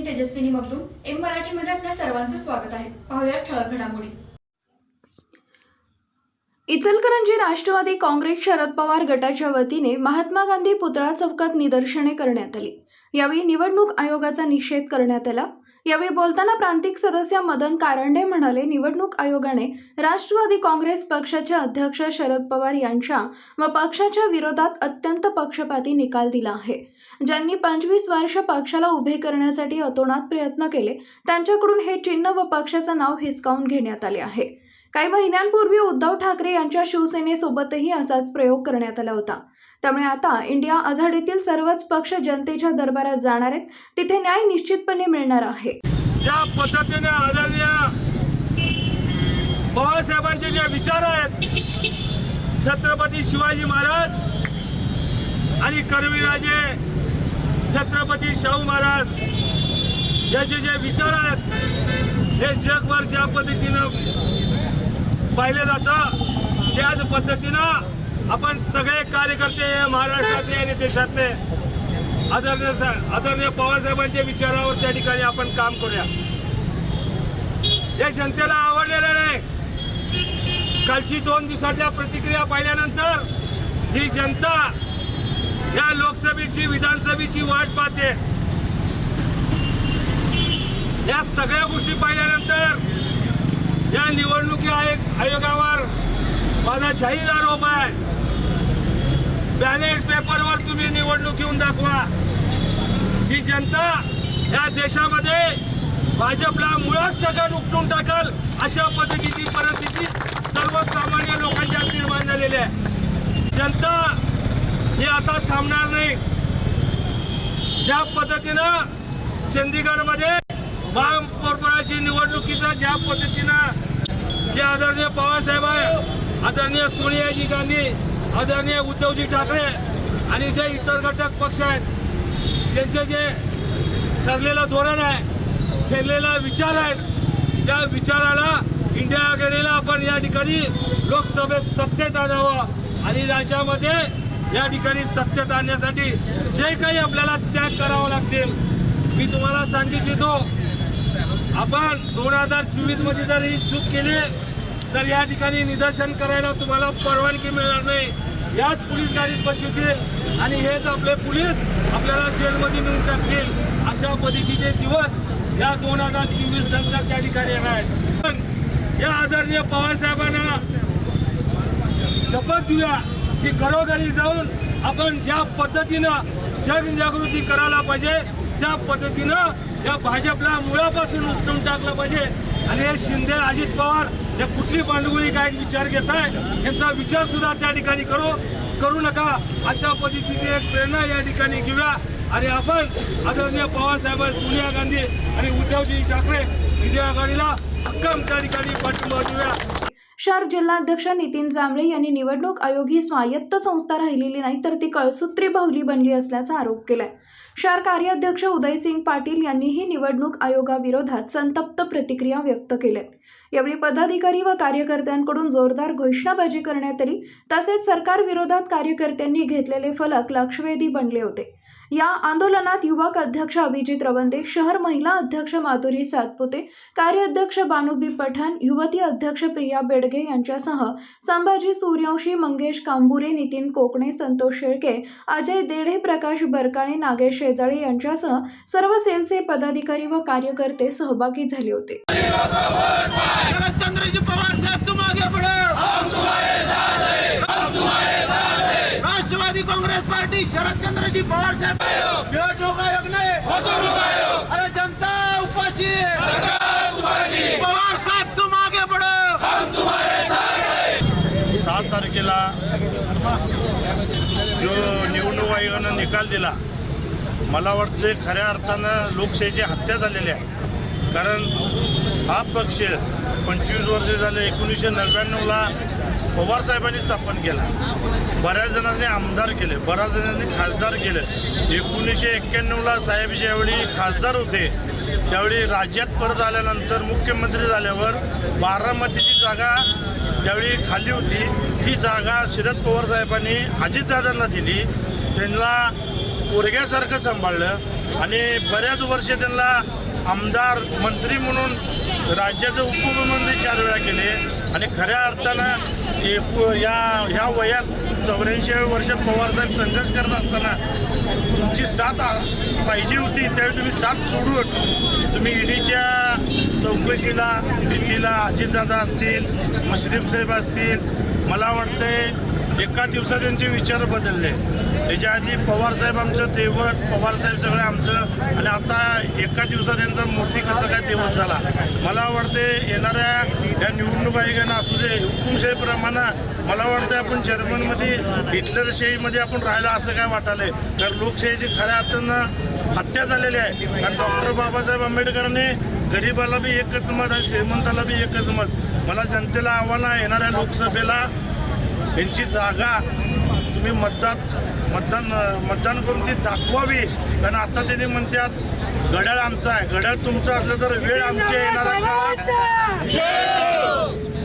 मी Tejaswini Magdum M मराठीमध्ये आपल्या सर्वांचं स्वागत आहे. पाहूया ठळक घडामोडी. इचलकरंजी राष्ट्रवादी काँग्रेस शरद पवार गटाच्या वतीने महात्मा गांधी पुतळा चौकात निदर्शने करण्यात आली. यावेळी निवडणूक आयोगाचा निषेध करण्यात आला. यावेळी बोलताना प्रांतिक सदस्य मदन कारंडे म्हणाले निवडणूक आयोगाने राष्ट्रवादी काँग्रेस पक्षाचे अध्यक्ष शरद पवार यांच्या व पक्षाच्या विरोधात अत्यंत पक्षपाती निकाल दिला आहे. ज्यांनी पंचवीस वर्ष पक्षाला उभे करण्यासाठी अतोनात प्रयत्न केले त्यांच्याकडून हे चिन्ह व पक्षाचं नाव हिसकावून घेण्यात आले आहे. काही महिन्यांपूर्वी उद्धव ठाकरे यांच्या शिवसेनेसोबतही असाच प्रयोग करण्यात आला होता. त्यामुळे आता इंडिया आघाडीतील सर्वच पक्ष जनतेच्या दरबारात जाणार आहेत. तिथे न्याय निश्चितपणे मिळणार आहे. ज्या पद्धतीने आदरणीय पवारसाहेबांचे जे विचार आहेत छत्रपती शिवाजी महाराज आणि करवीराजे छत्रपती शाहू महाराज याचे जे विचार आहेत हे जगभर ज्या पद्धतीनं पाहिलं जातं. त्याच पद्धतीनं आपण सगळे कार्यकर्ते या महाराष्ट्रातले आणि देशातले आदरणीय आदरणीय पवारसाहेबांच्या विचारावर त्या ठिकाणी आपण काम करूया. या जनतेला आवडलेलं नाही. कालची दोन दिवसातल्या प्रतिक्रिया पाहिल्यानंतर ही जनता या लोकसभेची विधानसभेची वाट पाहते. या सगळ्या गोष्टी पाहिल्यानंतर या निवडणुकी आयोग आयोगावर माझा जाहीर आरोप आहे. बॅलेट पेपरवर तुम्ही निवडणूक येऊन दाखवा. ही जनता या देशामध्ये भाजपला मुळात सगळं उपटून टाकल अशा पद्धतीची परिस्थिती सर्वसामान्य लोकांच्या निर्माण झालेली आहे. जनता हे आता थांबणार नाही. ज्या पद्धतीनं चंदीगडमध्ये महापौरपदाची निवडणुकीचा ज्या पद्धतीनं जे आदरणीय पवारसाहेब आहे आदरणीय सोनियाजी गांधी आदरणीय उद्धवजी ठाकरे आणि जे इतर घटक पक्ष आहेत त्यांचे जे ठरलेलं धोरण आहे ठरलेला विचार आहेत त्या विचाराला इंडिया आघाडीला आपण या ठिकाणी लोकसभेत सत्तेत आणावं आणि राज्यामध्ये या ठिकाणी सत्तेत आणण्यासाठी जे काही आपल्याला त्याग करावं लागतील मी तुम्हाला सांगू इच्छितो. आपण दोन हजार चोवीसमध्ये जर ही चूक केली तर या ठिकाणी निदर्शन करायला तुम्हाला परवानगी मिळणार नाही. याच पोलीस गाडीत बसवतील आणि हेच आपले पोलीस आपल्याला जेलमध्ये नेऊन टाकतील. अशा पद्धतीचे दिवस या दोन हजार चोवीस नंतर त्या ठिकाणी येणार आहेत. पण या आदरणीय पवारसाहेबांना शपथ देऊया की घरोघरी जाऊन आपण ज्या पद्धतीनं जनजागृती करायला पाहिजे. त्या पद्धतीनं या भाजपला मुळापासून उपटून टाकलं पाहिजे. आणि हे शिंदे अजित पवार हे कुठली भांडवळी काय विचार घेत आहे यांचा विचार सुद्धा त्या ठिकाणी करू करू नका. अशा पद्धतीची एक प्रेरणा या ठिकाणी घेऊया. आणि आपण आदरणीय पवारसाहेब सोनिया गांधी आणि उद्धवजी ठाकरे विजय आघाडीला भक्कम त्या ठिकाणी पाठिंबा देऊया. शहर जिल्हाध्यक्ष नितीन जांभळे यांनी निवडणूक आयोग ही स्वायत्त संस्था राहिलेली नाही तर ती कळसूत्री बाहुली बनली असल्याचा आरोप केलाय. शहर कार्याध्यक्ष उदयसिंग पाटील यांनीही निवडणूक आयोगाविरोधात संतप्त प्रतिक्रिया व्यक्त केल्या. यावेळी पदाधिकारी व कार्यकर्त्यांकडून जोरदार घोषणाबाजी करण्यात आली. तसेच सरकारविरोधात कार्यकर्त्यांनी घेतलेले फलक लक्षवेधी बनले होते. या आंदोलनात युवक अध्यक्ष अभिजित रवंदे शहर महिला अध्यक्ष माधुरी सातपुते कार्याध्यक्ष बानुबी पठाण युवती अध्यक्ष प्रिया बेडगे यांच्यासह संभाजी सूर्यवंशी मंगेश कांबुरे नितीन कोकणे संतोष शेळके अजय देढे प्रकाश बरकाळे नागेश शेजाळे यांच्यासह सर्व सेलचे पदाधिकारी व कार्यकर्ते सहभागी झाले होते शरदचंद्रजी पवार साहब तुम आगे बढ़ो हम तुम्हारे साथ हैं हम तुम्हारे साथ हैं राष्ट्रवादी पार्टी शरदचंद्रजी पवार साहब आयोग. नाही. फसवणूक आयोग. अरे जनता उपाशी. पवार साहब तुम आगे बढ़ो हम तुम्हारे साथ सात तारखेला जो निवडणूक आयोगानं निकाल दिला मला वाटते खऱ्या अर्थानं लोकशाहीची हत्या झालेली आहे. कारण हा पक्ष पंचवीस वर्ष झाले एकोणीसशे नव्याण्णवला पवार साहेबांनी स्थापन केला. बऱ्याच जणांनी आमदार केले बऱ्याच जणांनी खासदार केले. एकोणीसशे एक्क्याण्णवला साहेब ज्यावेळी खासदार होते त्यावेळी राज्यात परत आल्यानंतर मुख्यमंत्री झाल्यावर बारामतीची जागा ज्यावेळी खाली होती ती जागा शरद पवार साहेबांनी अजितदादांना दिली. त्यांना पोरग्यासारखं सांभाळलं आणि बऱ्याच वर्ष त्यांना आमदार मंत्री म्हणून राज्याचे उपमुख्यमंत्री चार वेळा केले. आणि खऱ्या अर्थानं एक या ह्या वयात चौऱ्याऐंशी वर्षात पवारसाहेब संघर्ष करत असताना तुमची साथ पाहिजे होती त्यावेळी तुम्ही साथ सोडून तुम्ही ईडीच्या चौकशीला भीतीला अजितदादा असतील मुश्रीफ साहेब असतील मला वाटतंय एका दिवसात त्यांचे विचार बदलले. त्याच्या आधी पवारसाहेब आमचं दैवत पवारसाहेब सगळं आमचं. आणि आता एका दिवसात त्यांचा मोठी कसं काय दिवस झाला? मला वाटते येणाऱ्या या निवडणूक आयोगानं असू दे हुकुमशाहीप्रमाणे मला वाटतं आपण जर्मनमध्ये हिटलरशाहीमध्ये आपण राहिलं असं काय वाटायलंय? कारण लोकशाहीची खऱ्या अर्थानं हत्या झालेली आहे. कारण डॉक्टर बाबासाहेब आंबेडकरांनी गरीबाला बी एकच मत आणि श्रीमंताला बी एकच मत. मला जनतेला आव्हान आहे येणाऱ्या लोकसभेला यांची जागा. तुम्ही मतदात मतदान मतदान करून ती दाखवावी. कारण आता त्यांनी म्हणतात घड्याळ आमचा आहे. घड्याळ तुमचं असलं तर वेळ आमच्या येणारा काळात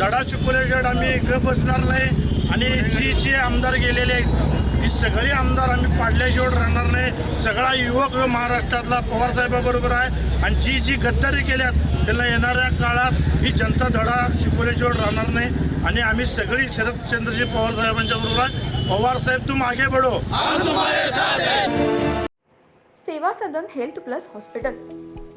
धडा शिकवल्याशिवाय आम्ही इकडे बसणार नाही. आणि जी जे आमदार गेलेले आहेत ही सगळी आमदार आम्ही पाडल्याशिवाय राहणार नाही. सगळा युवक जो महाराष्ट्रातला पवारसाहेबाबरोबर आहे. आणि जी जी गद्दारी केल्यात त्यांना येणाऱ्या काळात ही जनता धडा शिकवल्याशिवाय राहणार नाही. आणि आम्ही सगळी शरदचंद्रजी पवार साहेबांच्या बरोबर आहे. पवार साहेब तुम आगे बढो. Seva Sadan health plus hospital.